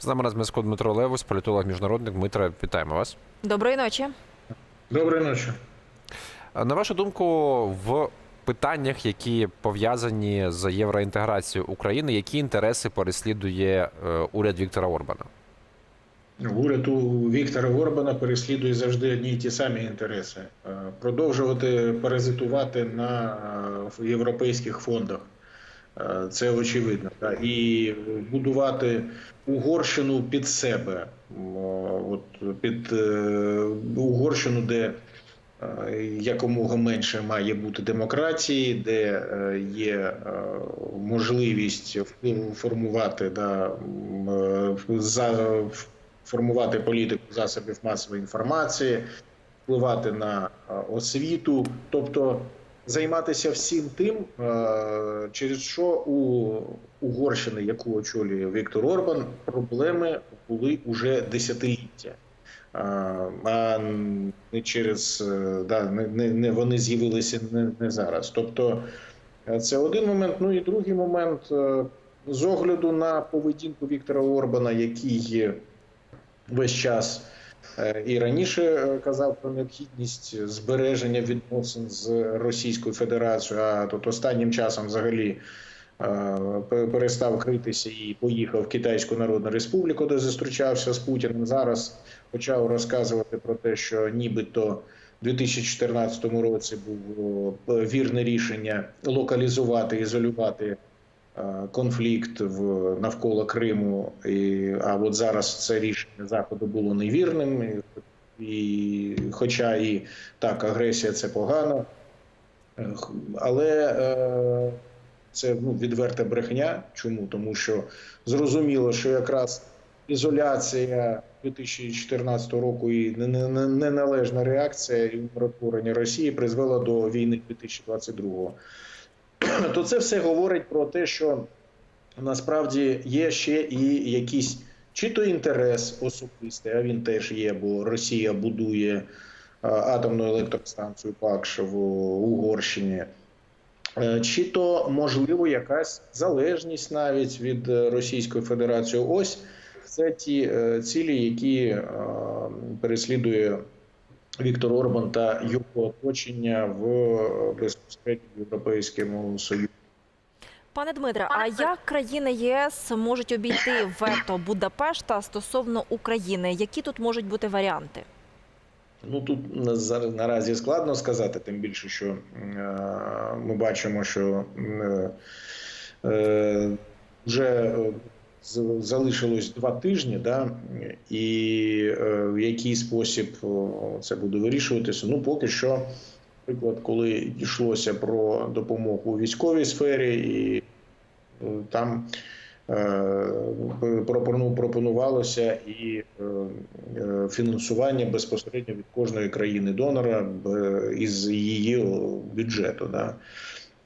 З нами на зв'язку Дмитро Левус, політолог міжнародник. Дмитро, вітаємо вас. Доброї ночі. Доброї ночі. На вашу думку, в питаннях, які пов'язані з євроінтеграцією України, які інтереси переслідує е, уряд Віктора Орбана? Уряд у Віктора Орбана переслідує завжди одні й ті самі інтереси: Е, продовжувати паразитувати на е, європейських фондах. Е, Це очевидно. І будувати Угорщину під себе, от під е, Угорщину, де е, якомога менше має бути демократії, де е, є е, можливість формувати да, е, за формувати політику засобів масової інформації, впливати на е, освіту, тобто займатися всім тим, е, через що у Угорщини, яку очолює Віктор Орбан, проблеми були уже десятиліття. А, А не через е, да, не, не, вони з'явилися не, не зараз. Тобто е, це один момент. Ну і другий момент е, з огляду на поведінку Віктора Орбана, який весь час е, і раніше е, казав про необхідність збереження відносин з Російською Федерацією, а тут останнім часом взагалі е, перестав критися і поїхав в Китайську Народну Республіку, де зустрічався з Путіним. Зараз почав розказувати про те, що нібито. У 2014 році було е, вірне рішення локалізувати, ізолювати е, конфлікт в навколо Криму. І, а от зараз це рішення заходу було невірним. І, хоча і так, агресія це погано, е, але е, це ну, відверта брехня. Чому? Тому що зрозуміло, що якраз ізоляція 2014 року і не- не- не- неналежна реакція і умиротворення Росії призвела до війни 2022 то це все говорить про те, що насправді є ще і якийсь чи то інтерес особистий, а він теж є, бо Росія будує атомну електростанцію ПАКШ в Угорщині. Е, Чи то можливо якась залежність навіть від Російської Федерації? Ось це ті е, цілі, які е, переслідує Віктор Орбан та його оточення в е, безпосередньо Європейському Союзі. Пане Дмитре, а як країни ЄС можуть обійти вето Будапешта стосовно України? Які тут можуть бути варіанти? Ну тут зараз наразі складно сказати, тим більше, що е, ми бачимо, що е, вже залишилось два тижні, да, і е, в який спосіб це буде вирішуватися. Ну, поки що, наприклад, коли йшлося про допомогу у військовій сфері, і е, там е, пропону- пропонувалося і е, фінансування безпосередньо від кожної країни донора із її бюджету. Да.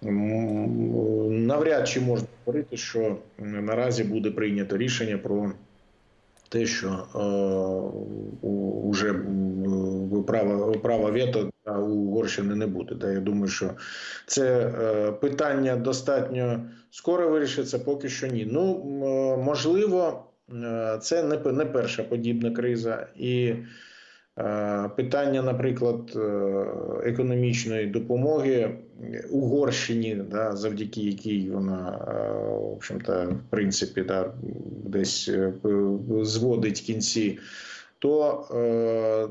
Навряд чи можна говорити, що наразі буде прийнято рішення про те, що е, у- уже м, права, права вето у Угорщини не буде. Да. Я думаю, що це е, питання достатньо скоро вирішиться, поки що ні. Ну, е, можливо, е, це не, пе- не перша подібна криза. І е, питання, наприклад, е, економічної допомоги Угорщині, да, завдяки якій вона, е, в общем-то, в принципі, да, десь е, зводить кінці. То е,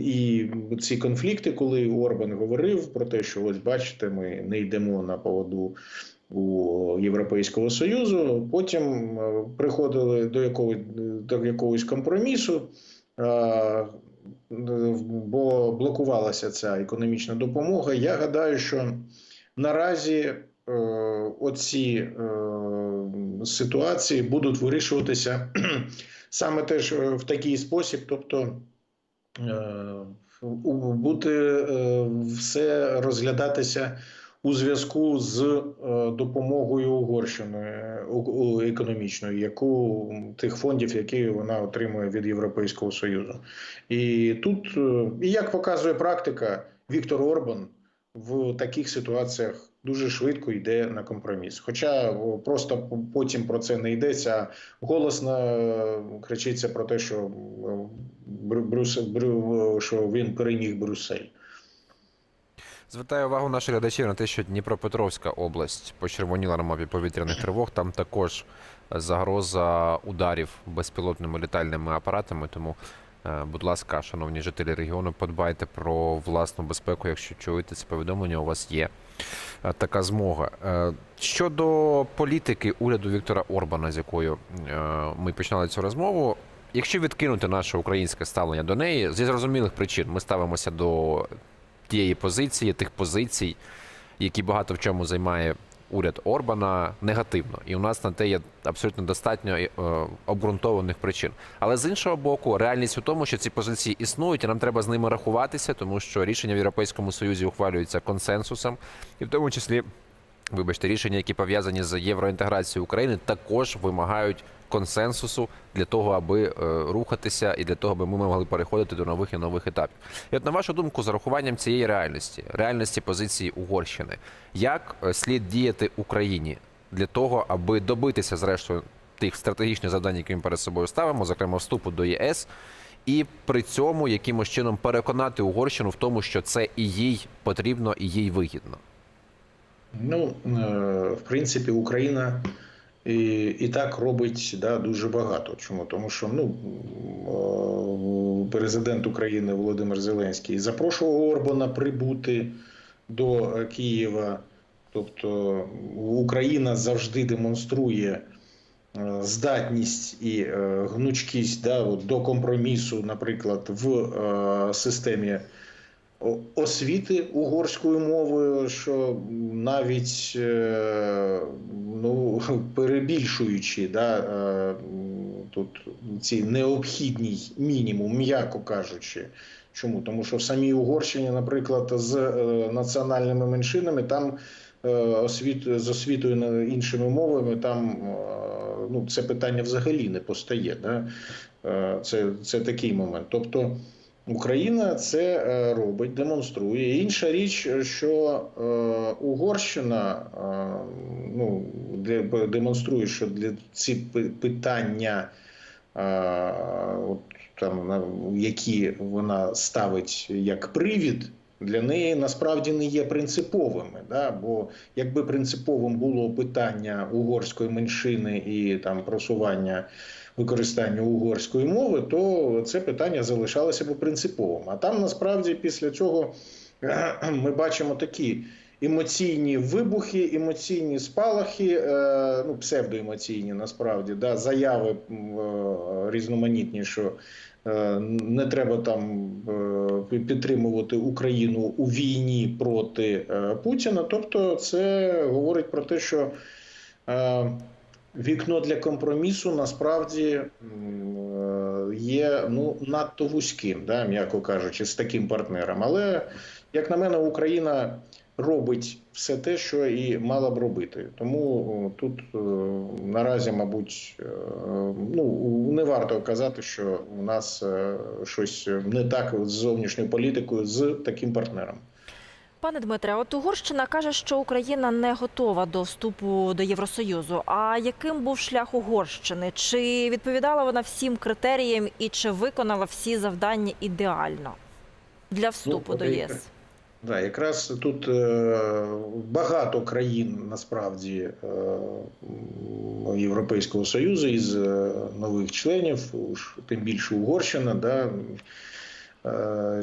і ці конфлікти, коли Орбан говорив про те, що ось бачите, ми не йдемо на поводу у Європейського Союзу, потім е, приходили до якогось до якогось компромісу, е, бо блокувалася ця економічна допомога. Я гадаю, що наразі е, оці е, ситуації будуть вирішуватися саме теж е, в такий спосіб, тобто е, буде е, все розглядатися у зв'язку з е, допомогою Угорщини економічною, яку тих фондів, які вона отримує від Європейського Союзу. І тут, е, і як показує практика, Віктор Орбан в таких ситуаціях дуже швидко йде на компроміс. Хоча просто потім про це не йдеться. а Голосно е, кричиться про те, що, Брю- Брюс, Брю- що він переміг Брюссель. Звертаю увагу наших глядачів на те, що Дніпропетровська область почервоніла на мапі повітряних тривог. Там також загроза ударів безпілотними літальними апаратами. Тому, е, будь ласка, шановні жителі регіону, подбайте про власну безпеку. Якщо чуєте це повідомлення, у вас є е, така змога. Е, Щодо політики уряду Віктора Орбана, з якою е, ми починали цю розмову. Якщо відкинути наше українське ставлення до неї, зі зрозумілих причин ми ставимося до тієї позиції, тих позицій, які багато в чому займає уряд Орбана, негативно. І у нас на те є абсолютно достатньо е, обґрунтованих причин. Але з іншого боку, реальність у тому, що ці позиції існують, і нам треба з ними рахуватися, тому що рішення в Європейському Союзі ухвалюються консенсусом, і в тому числі. Вибачте, рішення, які пов'язані з євроінтеграцією України, також вимагають консенсусу для того, аби е, рухатися і для того, аби ми могли переходити до нових і нових етапів. І от на вашу думку, з урахуванням цієї реальності, реальності позиції Угорщини, як е, слід діяти Україні для того, аби добитися зрештою тих стратегічних завдань, які ми перед собою ставимо, зокрема вступу до ЄС, і при цьому якимось чином переконати Угорщину в тому, що це і їй потрібно, і їй вигідно. Ну, е, в принципі, Україна і, і так робить да, дуже багато. Чому? Тому що ну, е, президент України Володимир Зеленський запрошував Орбана прибути до Києва. Тобто Україна завжди демонструє е, здатність і гнучкість да, до компромісу, наприклад, в системі освіти угорською мовою, що навіть е, ну, перебільшуючи да, е, тут ці необхідний мінімум, м'яко кажучи. Чому? Тому що в самій Угорщині, наприклад, з е, національними меншинами там освіт, з освітою іншими мовами, там ну, це питання взагалі не постає. Да? Це, це такий момент. Тобто Україна це е, робить, демонструє. Інша річ, що е, Угорщина е, ну, демонструє, що для ці питання, от, там, які вона ставить як привід, для неї насправді не є принциповими. Да? Бо якби принциповим було питання угорської меншини і там просування використання угорської мови, то це питання залишалося б принциповим. А там насправді після цього ми бачимо такі емоційні вибухи, емоційні спалахи, е, ну псевдоемоційні насправді, да, заяви м, е, різноманітні, що е, не треба там підтримувати Україну у війні проти Путіна. Тобто, це говорить про те, що вікно для компромісу насправді е, є ну надто вузьким, да, м'яко кажучи, з таким партнером. Але як на мене, Україна робить все те, що і мала б робити. Тому тут е, наразі, мабуть, е, ну не варто казати, що у нас щось не так з зовнішньою політикою з таким партнером. Пане Дмитре, от Угорщина каже, що Україна не готова до вступу до Євросоюзу. А яким був шлях Угорщини? Чи відповідала вона всім критеріям і чи виконала всі завдання ідеально для вступу Ну, до ЄС? Да, якраз тут е, багато країн насправді е, Європейського Союзу із е, нових членів, тим більше Угорщина, да, е,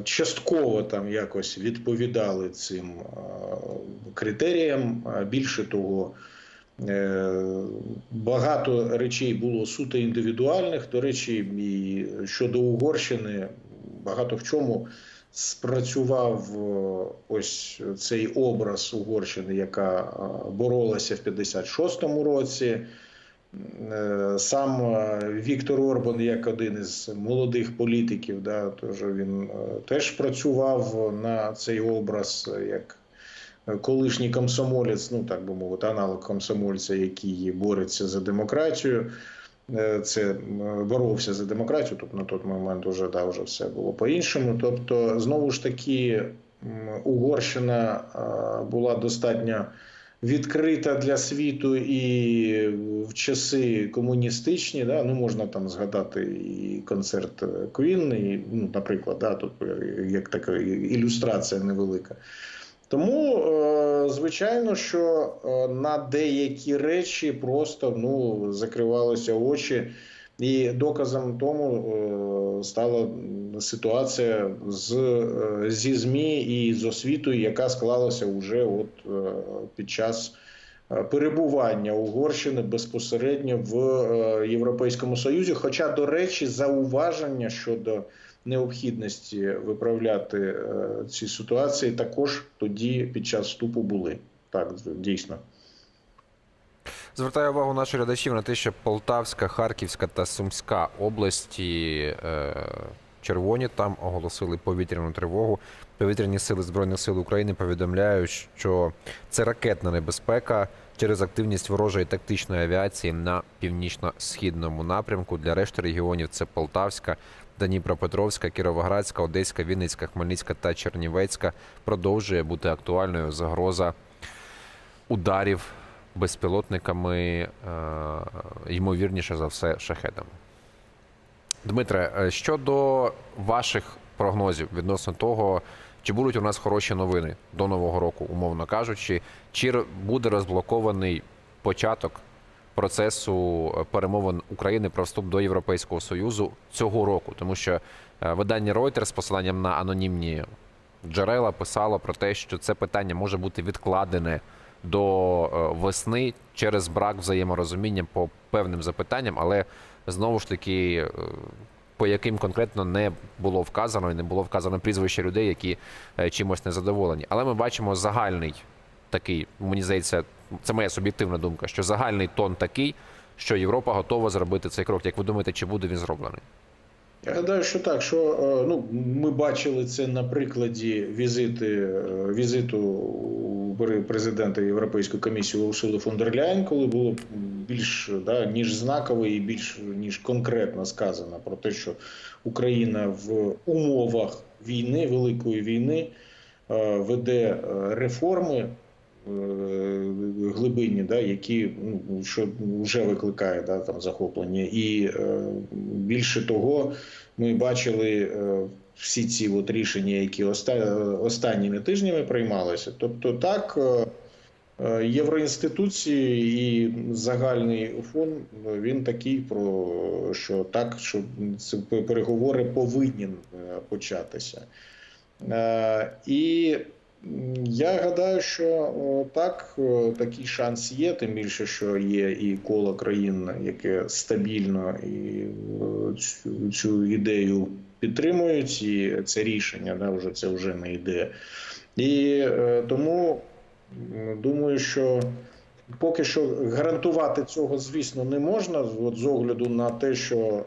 частково там якось відповідали цим е, критеріям. Більше того, е, багато речей було суто індивідуальних. До речі, і щодо Угорщини багато в чому спрацював е, ось цей образ Угорщини, яка е, боролася в 56-му році. Е, Сам е, Віктор Орбан, як один із молодих політиків, да, тож він е, теж працював на цей образ як колишній комсомолець, ну так би мовити, аналог комсомольця, який бореться за демократію. Це боровся за демократію, тобто на той момент вже, да, вже все було по-іншому. Тобто, знову ж таки, Угорщина була достатньо відкрита для світу і в часи комуністичні, да, ну можна там згадати і концерт Queen, і, ну, наприклад, да, тут е, як така ілюстрація невелика. Тому, е, звичайно, що е, на деякі речі просто ну, закривалися очі. І доказом тому е, стала ситуація з, е, зі ЗМІ і з освітою, яка склалася вже от, е, під час перебування Угорщини безпосередньо в Європейському Союзі. Хоча, до речі, зауваження щодо необхідності виправляти ці ситуації також тоді під час вступу були. Так, дійсно. Звертаю увагу наших глядачів на те, що Полтавська, Харківська та Сумська області е, червоні там оголосили повітряну тривогу. Повітряні сили Збройних сил України повідомляють, що це ракетна небезпека через активність ворожої тактичної авіації на північно-східному напрямку. Для решти регіонів це Полтавська, Дніпропетровська, Кіровоградська, Одеська, Вінницька, Хмельницька та Чернівецька. Продовжує бути актуальною загроза ударів безпілотниками, е, ймовірніше за все, шахедами. Дмитре, е, щодо ваших прогнозів відносно того, чи будуть у нас хороші новини до Нового року, умовно кажучи, чи буде розблокований початок процесу е, перемовин України про вступ до Європейського Союзу цього року, тому що видання Reuters з посиланням на анонімні джерела писало про те, що це питання може бути відкладене до е, весни через брак взаєморозуміння по певним запитанням, але знову ж таки, е, по яким конкретно не було вказано і не було вказано прізвище людей, які е, чимось незадоволені. Але ми бачимо загальний такий, мені здається, це моя суб'єктивна думка, що загальний тон такий, що Європа готова зробити цей крок. Як ви думаєте, чи буде він зроблений? Я гадаю, що так, що е, ну, ми бачили це на прикладі візити, е, візиту президента Європейської комісії Урсули фон дер Ляйн, коли було більш да, ніж знаково і більш ніж конкретно сказано про те, що Україна в умовах війни, великої війни, е, веде реформи. Е, Глибинні, да, які ну, що вже викликає да, там захоплення, і е, більше того, ми бачили е, всі ці от рішення, які оста- останніми тижнями приймалися. Тобто, так, е, е, євроінституції і загальний фон він такий, про що так, що переговори повинні е, початися. Е, І я гадаю, що так, такий шанс є, тим більше, що є і коло країн, яке стабільно і цю, цю ідею підтримують, і це рішення, да, вже це вже не ідея. І е, тому думаю, що поки що гарантувати цього, звісно, не можна, от з огляду на те, що.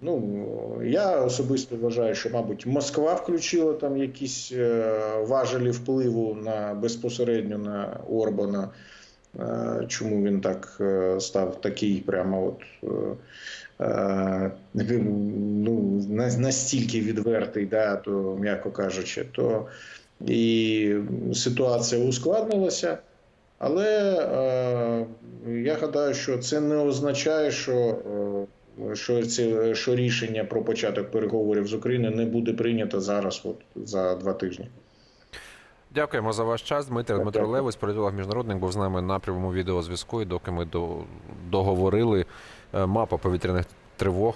Ну, я особисто вважаю, що, мабуть, Москва включила там якісь е, важелі впливу на безпосередньо на Орбана. Е, чому він так е, став такий, прямо от. ну, настільки відвертий, да, то, м'яко кажучи, то і ситуація ускладнилася. Але е, я гадаю, що це не означає, що, що, ці що рішення про початок переговорів з Україною не буде прийнято зараз, от, за два тижні. Дякуємо за ваш час. Дмитро Дмитро Левець, політолог міжнародник, був з нами на прямому відеозв'язку. І доки ми до- договорили е, мапа повітряних тривог